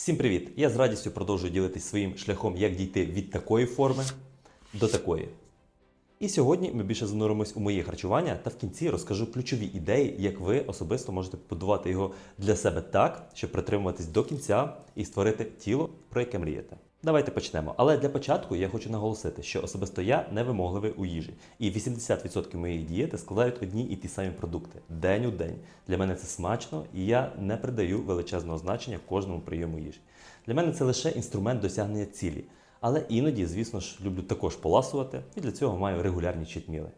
Всім привіт! Я з радістю продовжую ділитись своїм шляхом, як дійти від такої форми до такої. І сьогодні ми більше зануримось у моє харчування та в кінці розкажу ключові ідеї, як ви особисто можете побудувати його для себе так, щоб притримуватись до кінця і створити тіло, про яке мрієте. Давайте почнемо. Але для початку я хочу наголосити, що особисто я невимогливий у їжі, і 80% моєї дієти складають одні і ті самі продукти день у день. Для мене це смачно, і я не придаю величезного значення кожному прийому їжі. Для мене це лише інструмент досягнення цілі. Але іноді, звісно ж, люблю також поласувати, і для цього маю регулярні читміли.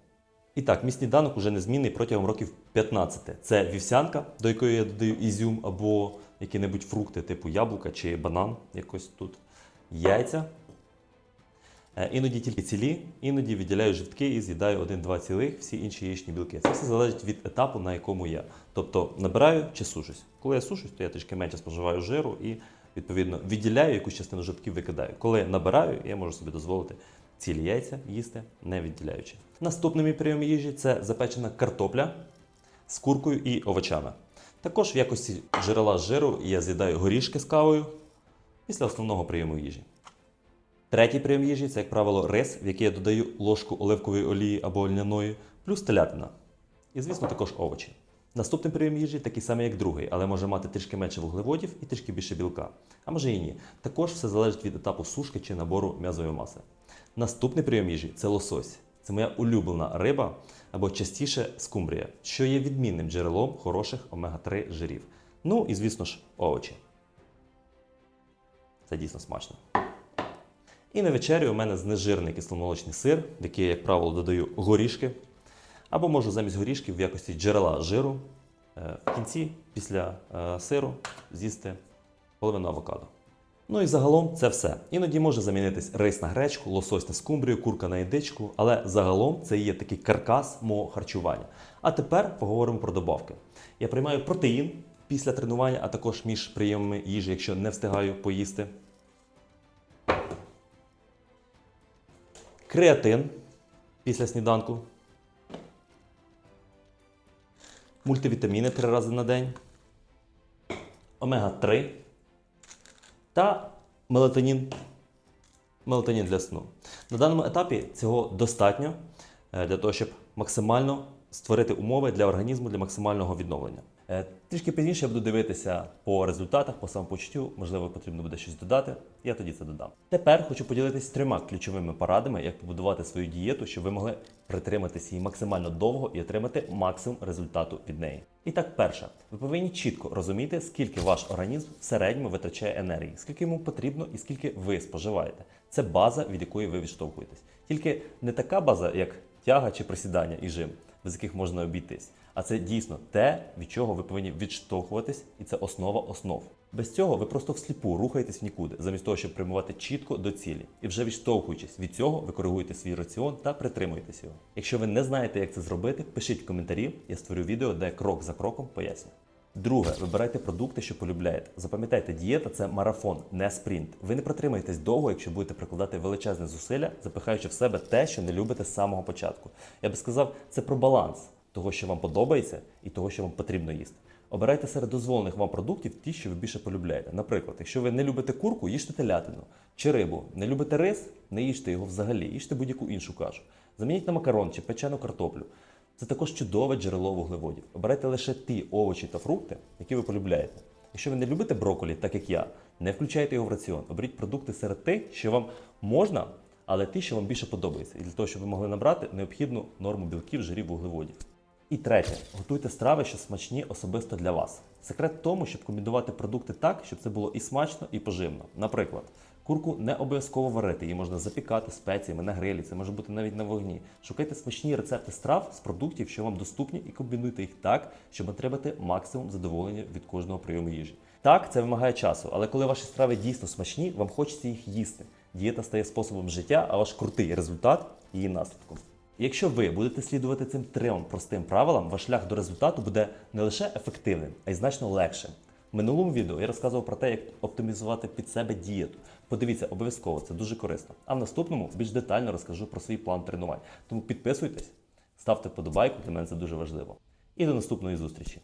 І так, мій сніданок уже незмінний протягом років 15. Це вівсянка, до якої я додаю ізюм або які-небудь фрукти, типу яблука чи банан, якось тут, яйця. Е, Іноді тільки цілі, іноді відділяю жовтки і з'їдаю один-два цілих, всі інші яєчні білки. Це все залежить від етапу, на якому я. Тобто набираю чи сушусь. Коли я сушусь, то я трішки менше споживаю жиру і відповідно відділяю якусь частину жовтків, викидаю. Коли набираю, я можу собі дозволити цілі яйця їсти, не відділяючи. Наступний мій прийом їжі це запечена картопля з куркою і овочами. Також в якості джерела жиру я з'їдаю горішки з кавою після основного прийому їжі. Третій прийом їжі це, як правило, рис, в який я додаю ложку оливкової олії або льняної, плюс телятина. І, звісно, також овочі. Наступний прийом їжі такий самий, як другий, але може мати трішки менше вуглеводів і трішки більше білка. А може і ні. Також все залежить від етапу сушки чи набору м'язової маси. Наступний прийом їжі це лосось. Це моя улюблена риба або частіше скумбрія, що є відмінним джерелом хороших омега-3 жирів. Ну і, звісно ж, овочі. Це дійсно смачно. І на вечерю у мене знежирний кисломолочний сир, в який як правило, додаю горішки. Або можу замість горішків в якості джерела жиру е, в кінці, після е, сиру, з'їсти половину авокадо. Ну і загалом це все. Іноді може замінитись рис на гречку, лосось на скумбрію, курка на індичку, але загалом це є такий каркас мого харчування. А тепер поговоримо про добавки. Я приймаю протеїн після тренування, а також між прийомами їжі, якщо не встигаю поїсти. Креатин після сніданку. Мультивітаміни три рази на день. Омега-3 та мелатонін. Мелатонін для сну. На даному етапі цього достатньо е, для того, щоб максимально створити умови для організму для максимального відновлення. Е, Трішки пізніше я буду дивитися по результатах, по самопочуттю, можливо, потрібно буде щось додати. Я тоді це додам. Тепер хочу поділитися трьома ключовими порадами, як побудувати свою дієту, щоб ви могли притриматися її максимально довго і отримати максимум результату від неї. І так, перше, ви повинні чітко розуміти, скільки ваш організм в середньому витрачає енергії, скільки йому потрібно і скільки ви споживаєте. Це база, від якої ви відштовхуєтесь. Тільки не така база, як тяга чи присідання і жим, без яких можна обійтись. А це дійсно те, від чого ви повинні відштовхуватись, і це основа основ. Без цього ви просто всліпу рухаєтесь в нікуди, замість того, щоб прямувати чітко до цілі. І вже відштовхуючись від цього, ви коригуєте свій раціон та притримуєтесь його. Якщо ви не знаєте, як це зробити, пишіть в коментарі, я створю відео, де крок за кроком поясню. Друге, вибирайте продукти, що полюбляєте. Запам'ятайте, дієта це марафон, не спринт. Ви не протримаєтесь довго, якщо будете прикладати величезне зусилля, запихаючи в себе те, що не любите з самого початку. Я би сказав, це про баланс того, що вам подобається, і того, що вам потрібно їсти. Обирайте серед дозволених вам продуктів ті, що ви більше полюбляєте. Наприклад, якщо ви не любите курку, їжте телятину чи рибу. Не любите рис, не їжте його взагалі, їжте будь-яку іншу кашу. Замініть на макарон чи печену картоплю. Це також чудове джерело вуглеводів. Обирайте лише ті овочі та фрукти, які ви полюбляєте. Якщо ви не любите брокколі, так як я, не включайте його в раціон. Оберіть продукти серед тих, що вам можна, але ті, що вам більше подобається. І для того, щоб ви могли набрати необхідну норму білків, жирів, вуглеводів. І третє, готуйте страви, що смачні особисто для вас. Секрет в тому, щоб комбінувати продукти так, щоб це було і смачно, і поживно. Наприклад, курку не обов'язково варити, її можна запікати спеціями на грилі, це може бути навіть на вогні. Шукайте смачні рецепти страв з продуктів, що вам доступні, і комбінуйте їх так, щоб отримати максимум задоволення від кожного прийому їжі. Так, це вимагає часу, але коли ваші страви дійсно смачні, вам хочеться їх їсти. Дієта стає способом життя, а ваш крутий результат її наслідком. Якщо ви будете слідувати цим трьом простим правилам, ваш шлях до результату буде не лише ефективним, а й значно легшим. В минулому відео я розказував про те, як оптимізувати під себе дієту. Подивіться, обов'язково це дуже корисно. А в наступному більш детально розкажу про свій план тренувань. Тому підписуйтесь, ставте вподобайку, для мене це дуже важливо. І до наступної зустрічі!